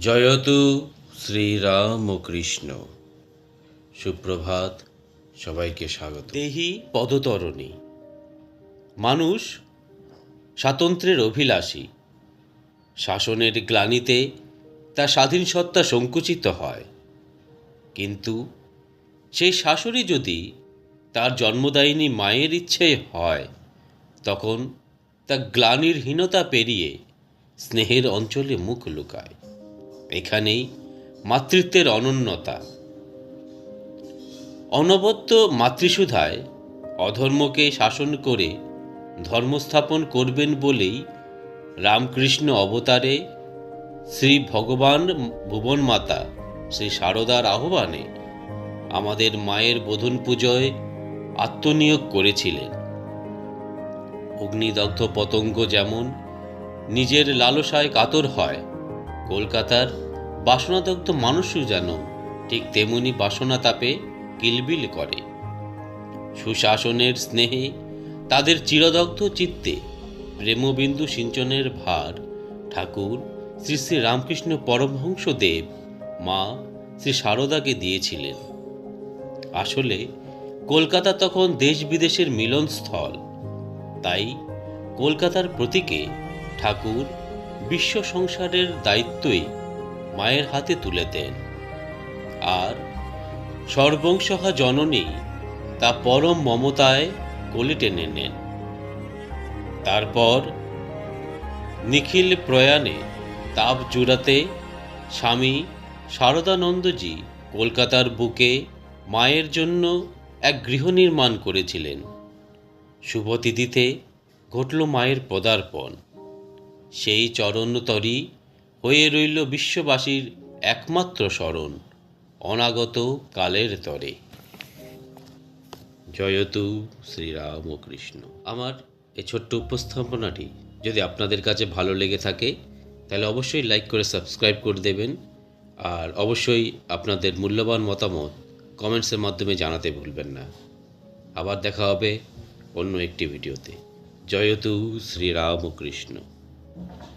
জয়তু শ্রীরামকৃষ্ণ। সুপ্রভাত, সবাইকে স্বাগত। দেহি পদতরণী। মানুষ স্বাতন্ত্র্যের অভিলাষী। শাসনের গ্লানিতে তার স্বাধীন সত্তা সংকুচিত হয়। কিন্তু সেই শাসনই যদি তার জন্মদায়িনী মায়ের ইচ্ছে হয়, তখন তা গ্লানির হীনতা পেরিয়ে স্নেহের অঞ্চলে মুখ লুকায়। এখানেই মাতৃত্বের অনন্যতা অনবদ্য মাতৃসুধায় অধর্মকে শাসন করে ধর্মস্থাপন করবেন বলেই রামকৃষ্ণ অবতারে শ্রী ভগবান ভুবন মাতা শ্রী শারদার আহ্বানে আমাদের মায়ের বোধন পুজোয় আত্মনিয়োগ করেছিলেন। অগ্নিদগ্ধ পতঙ্গ যেমন নিজের লালসায় কাতর হয় কলকাতার বাসনাদগ্ধ মানুষও যেন ঠিক তেমনি বাসনা তাপে কিলবিল করে। সুশাসনের স্নেহে তাদের চিরদগ্ধ চিত্তে প্রেমবিন্দু সিঞ্চনের ভার ঠাকুর শ্রী শ্রী রামকৃষ্ণ পরমহংস দেব মা শ্রী শারদাকে দিয়েছিলেন। আসলে কলকাতা তখন দেশ বিদেশের মিলনস্থল। তাই কলকাতার প্রতীকে ঠাকুর বিশ্ব সংসারের দায়িত্বই মায়ের হাতে তুলে দেন। আর সর্বংসহা জননী তা পরম মমতায় কোলে টেনে নেন। তারপর নিখিল প্রয়াণে তাপ জুড়াতে স্বামী শারদানন্দজি কলকাতার বুকে মায়ের জন্য এক গৃহ নির্মাণ করেছিলেন। শুভতিথিতে ঘটল মায়ের পদার্পণ। সেই চরণতরি হয়ে রইল বিশ্ববাসীর একমাত্র স্মরণ অনাগত কালের তরে। জয়তু শ্রীরাম ও কৃষ্ণ আমার এই ছোট্ট উপস্থাপনাটি যদি আপনাদের কাছে ভালো লেগে থাকে, তাহলে অবশ্যই লাইক করে সাবস্ক্রাইব করে দেবেন আর অবশ্যই আপনাদের মূল্যবান মতামত কমেন্টসের মাধ্যমে জানাতে ভুলবেন না। আবার দেখা হবে অন্য একটি ভিডিওতে। জয়তু শ্রীরাম Thank you.